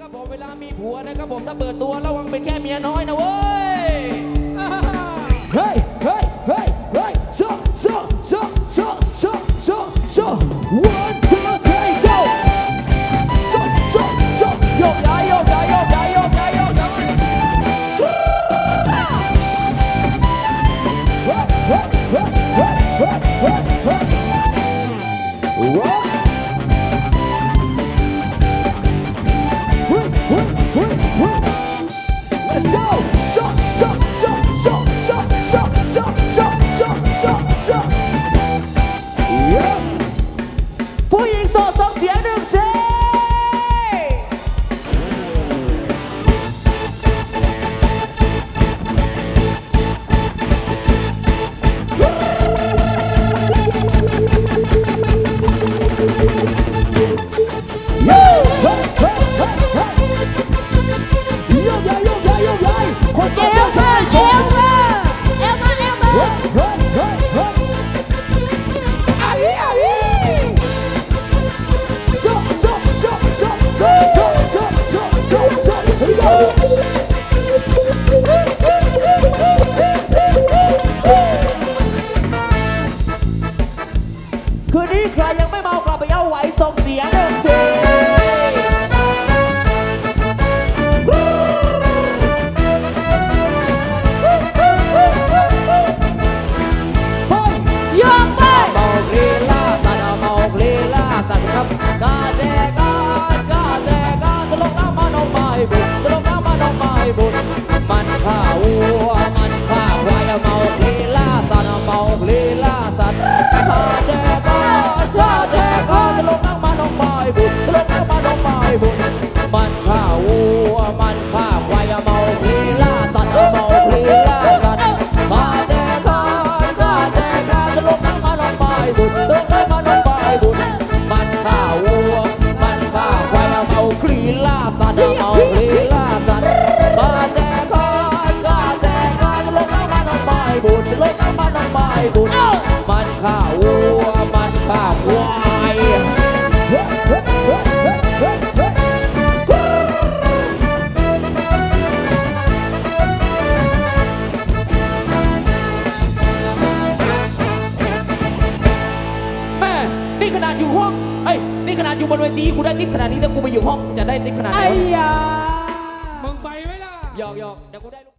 นะครับผมเวลามีผัวนะครับผมถ้าเปิดตัวระวังเป็นแค่เมียน้อยนะเว้ย สัตว์พาเจ้าพาเจ้าเจ้าจะลงนั่งมานองบอยบุญลงนั่งมานองบอยบุญมันข้าวัวมันข้าควายเมาพีล่าสัตว์เมาพีล่าสัตว์ข้าเจ้าขอข้าเจ้าขอจะลงนั่งมานองบอยบุญลงนั่งมานองบอยบุญมันข้าวัวมันข้าควายเมาพีล่าสัตว์ อยู่ห้องเอ้ยนี่ขนาดอยู่บนเวทีกูได้ทิปขนาดนี้ถ้ากูไปอยู่ห้องจะได้ทิปขนาดไหนไอ้วะยา มึงไปไหมล่ะ หยอกหยอกเดี๋ยวกูได้ลูก